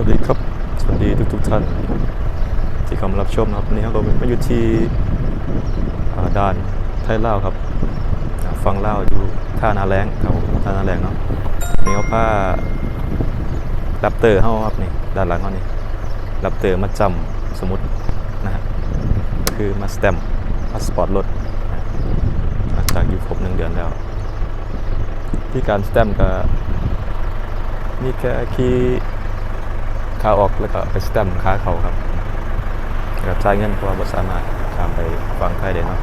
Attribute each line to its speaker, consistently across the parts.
Speaker 1: วัสดีครับ สวัสดีทุกทุกท่าน ที่เข้ามารับชมนะครับวันนี้เราก็มาอยู่ที่ด่านไทยลาวครับ ฟังเลาอยู่ท่านาแรงครับท่านาแรงเนาะนี่เขาผ้ารับเตอร์เฮาครับนี่ด้านหลังเขานี่รับเตอร์มาจำสมุดนะฮะคือมาสแตมพาสปอร์ตรถหลังจากอยู่ครบหนึ่งเดือนแล้ว ที่การสแตมก็มีแค่คีย์ ขาออกแล้วก็ไปสแตมป์ขาเขาครับกับจ่ายเงินเพราะว่าบ่สามารถข้ามไปฟังไทยได้เนาะ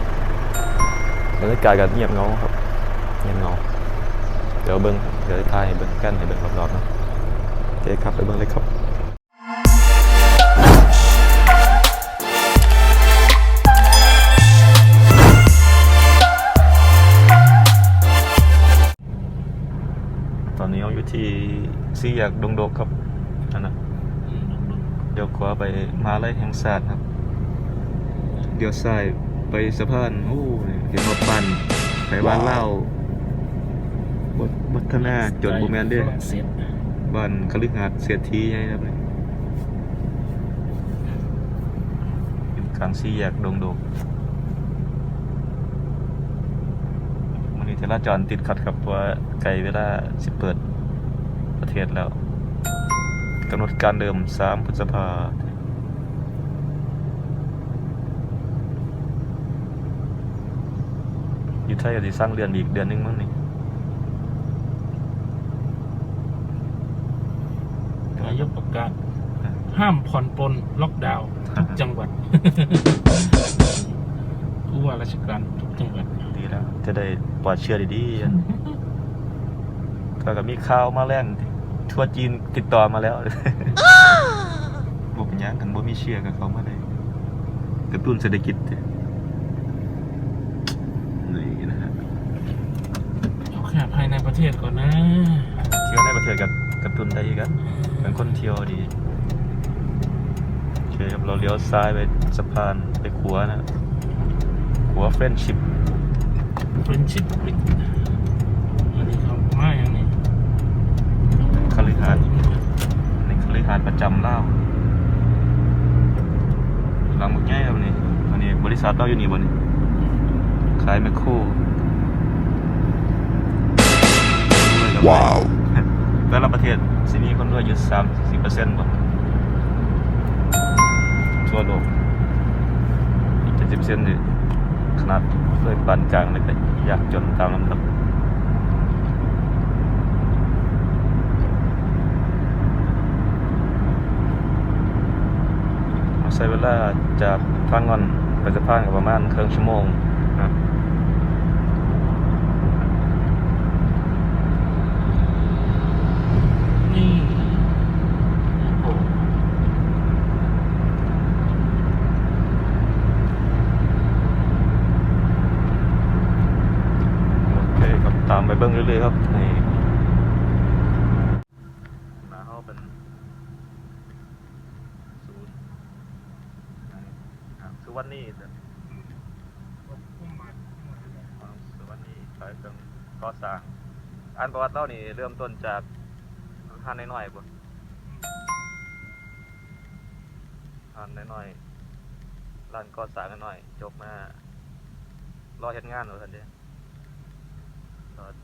Speaker 1: บรรยากาศก็เงียบเงาครับเงียบเงาเดี๋ยวเบิ้งเดี๋ยวถ่ายเบิ้งกันให้เบิ้งรอบๆเนาะโอเคครับไปเบิ้งเลยครับตอนนี้เราอยู่ที่สี่แยกดงดกครับนั่นนะเดี๋ยวขวา ไปมาไล่แห่งศาสตร์ครับ เดี๋ยวซ้ายไปสะพานโอ้ยเห็นรถปั่นไปบ้านเล่าบดบัฒนาจดบูแมนเด้
Speaker 2: เสร็จ
Speaker 1: บ้านคฤหาสน์เศรษฐีไงครับเนี่ยอยู่กลางสี่แยกดงดกมันนี้จราจรติดขัดครับเพราะว่าไกลเวลาสิเปิดประเทศแล้วกำหนดการเดิม 3 พฤษภา ไทยก็สิสร้างเดือนอีกเดือนหนึงมั้งนี่
Speaker 2: นายกประกาศห้ามผ่อนปลนล็อกดาวน์ทุกจังหวัดผู้ว่าราชการทุกจังหวัด
Speaker 1: ดีแล้ว จะได้ปลอดเชื้อดีๆก็ก็มีข่าวมาแรงทั่วจีนติดต่อมาแล้วบ่เป็นหยังกันบ่มีเชื้อกับเขามาได้กระตุ้นเศรษฐกิจนี่นะฮะ
Speaker 2: เอาแค่ ภายในประเทศก่อนนะ
Speaker 1: เที่ยวในประเทศกับกระตุ้นได้อีกกันเป็นคนเที่ยวดีโอเคครับเราเลี้ยวซ้ายไปสะพานไปขัวนะขัวเฟรนชิพ
Speaker 2: เป็นชิปปิดอันนี้เขามาอย่างนี้
Speaker 1: คฤหาสน์ในคฤหาสน์ประจำเล่าวหลังหมดง่ายครับนี่อันนี้บริษัทเราอยู่นี่บนนี่ขายแมคโคร
Speaker 3: ว้าว
Speaker 1: แต่ละประเทศสิมีคนรวยอยู่สามสิบเปอร์เซ็นต์บ่ทั่วโลกอีกเจ็ดสิบเปอร์เซ็นต์นี่ขนาดเลยปานกลางเลยก็ยากจนตามลำดับใช้เวลาจากทางงอนไปสะพานก็ประมาณครึ่งชั่วโมงนะ
Speaker 2: นี่โอ้
Speaker 1: โอเคครับตามไป เรื่อยๆครับในี่มาเข้าเป็นศูนย์อ่าคือวันนี้แต่คือวันนี้ขายเครื่องก่อสร้างอันประวัติเล่านี่เริ่มต้นจากห้านน้อยๆบ่ห้านน้อยๆร้านก่อสร้างน้อยๆจบมารอเฮ็ดงานเอาซั่นเด้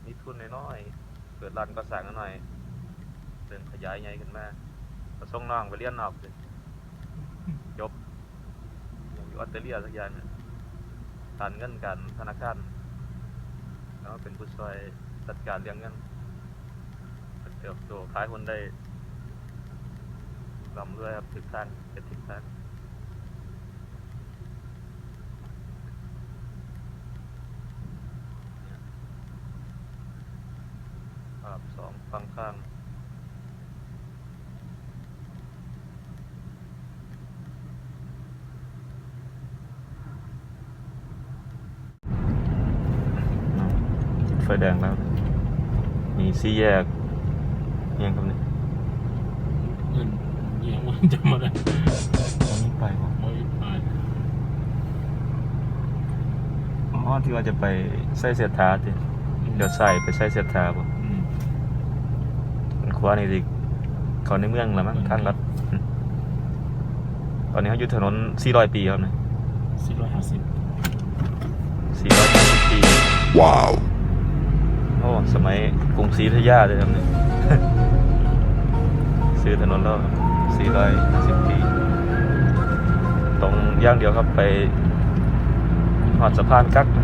Speaker 1: มีทุนน้อยๆเปิดร้านก็สั่งหน่อยเดินขยายใหญ่ขึ้นมาก็ส่งน้องไปเรียนนอกเลยจบอยู่ออสเตรเลียสักอย่างเนี่ยการเงินการธนาคารแล้วเป็นผู้ช่วยจัดการเรื่องเงินเติบโตขายคนได้ลำรวยครับถึกทางเป็นถึกทางภาพสองฟังข้างไฟแดงแล้ว มีสี่แยกเอียงครับนี่
Speaker 2: เงินเยี่ยมมันจะมาได้
Speaker 1: ตรงนี้ไปบ่
Speaker 2: โอ้ยไป
Speaker 1: อ๋อที่ว่าจะไปใส่เสียทาสิเดี๋ยวใส่ไปใส่เสียทาบ่
Speaker 2: อืม
Speaker 1: มันข วานี่สิเขาในเมืองแล้วมั้งทางรัฐอืมตอนนี้เขาอยู่ถนน400 ปีครับเนี่ย
Speaker 2: 450
Speaker 1: 450ปี
Speaker 3: Wow.
Speaker 1: โอ้ สมัยกรุงศรีอยุธยาเลยครับเนี่ยซื้อถนนแล้ว450 ปี ตรงอย่างเดียวครับไปหอดสะพานกักบร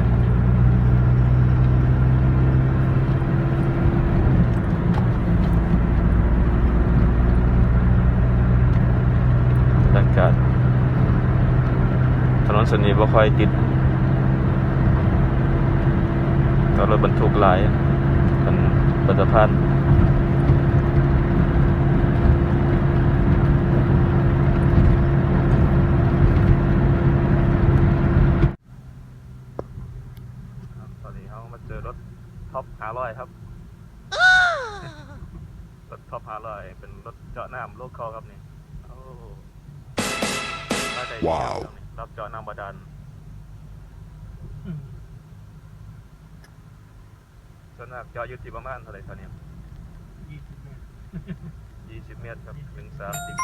Speaker 1: รยากาศถนนเสนนี้บ่ค่อยติดก็รถบรรทุกหลายเป็นบรรทุกพันตอนนี้เขามาเจอรถท็อป500ครับรถท็อป500เป็นรถเจาะน้ำโลคอลครับนี่โอ้ได้ได้
Speaker 3: ว้าว
Speaker 1: รับเจาะน้ำบาดาล
Speaker 2: อืม
Speaker 1: ส่วนมากเจาะอยู่ที่ประมาณเท่าไหร่เท่านี้
Speaker 2: 20เมตร
Speaker 1: ยี่สิบเมตรครับถึงสามสิบ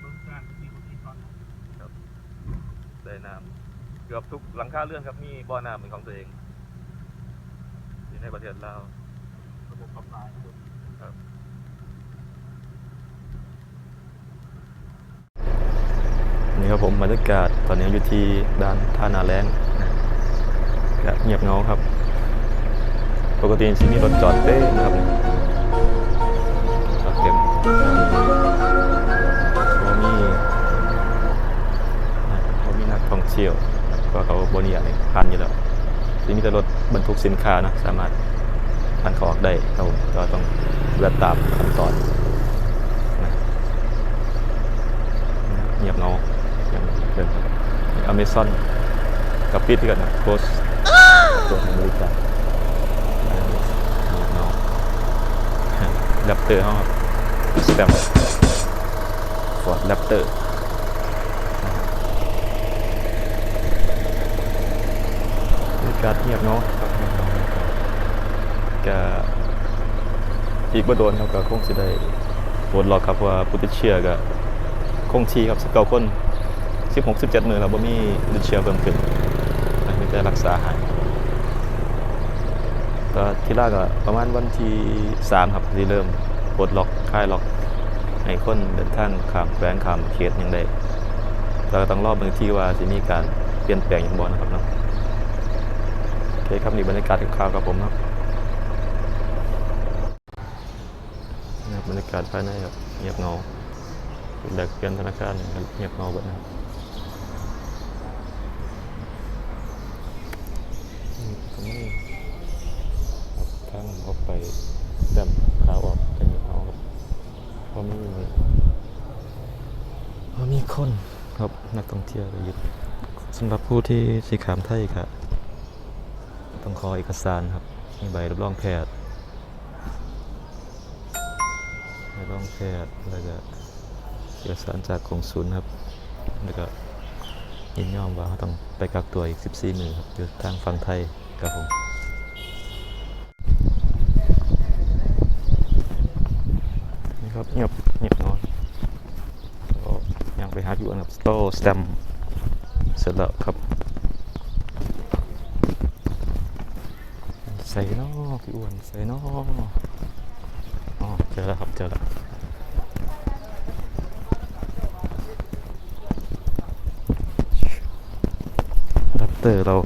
Speaker 2: เบื้องการที่คนที่ตอนนั้น
Speaker 1: ได้น้ำเกือบทุกหลังคาเรือนครับมีบ่อน้ำเป็นของตัวเองอยู่ในประเทศลาว
Speaker 2: ระบบประปาระบบ
Speaker 1: ครับ ครับผมบรรยากาศตอนนี้อยู่ที่ด้านท่านาแรงก็เงียบเงาครับ ปกติที่มีรถจอดเต้นะครับจอดเต็มเขามีเขามีนักท่องเที่ยวก็เขาบริยากให้ผ่านอยู่แล้วที่มีแต่รถบรรทุกสินค้านะสามารถผ่านเขาออกได้ครับผมก็ต้องเลือตามขั้นตอนเงียบเงาอง อเมซอนกับปิดที่กันนะโคสตัวของบริการเนาะแรปเตอร์เขาครับสแตมฟอร์ดแรปเตอร์บรรยากาศเงียบเนาะก็อีกบ่โดนครับก็คงสิได้ปลดล็อกครับว่าผู้ติดเชื้อก็คงที่ครับ19คน 16 17มื้อแล้วบ่มีผู้ติเชื้อเพิ่มขึ้นอันนี้แต่รักษาหายก็ที่แรกก็ประมาณวันที่สามครับที่เริ่มปลดล็อกคลายล็อกให้คนเดินทางข้ามแขวงข้ามเขตอย่างใดเราต้องรอบเบางที่ว่าจะมีการเปลี่ยนแปลงอย่างบ่นะครับเนาะโอเคครับนี่บรรยากาศข่าวกับผมครับนี่ครับบรรยากาศภายในครับเงียบเงาแดกเปลี่ยนธนาคารเงียบเงาเบิดนะครับอืมตรงนี้ ทางออกไปดำขาออกกันอยู่เอาครับเพราะมีเพราะมี คนครับนักท่องเที่ยวก็หยุดสำหรับผู้ที่สีขามไทยครับต้องขอเอกสารครับ มีใบรับรองแพทย์ใบรับรองแพทย์แล้วก็เอกสารจากกองศูนย์ครับ แล้วก็ยินยอมว่าต้องไปกักตัวอีก 14 มือครับอยู่ทางฝั่งไทยครับผม นี่ครับเงียบเงียบนอนก็ยังไปหาอยู่อันดับส โตสแตมเสร็จแล้วครับ ใส่นอพี่อ้วนใส่นออ๋อเจอแล้วครับเจอแล้วรับเตอร์เรา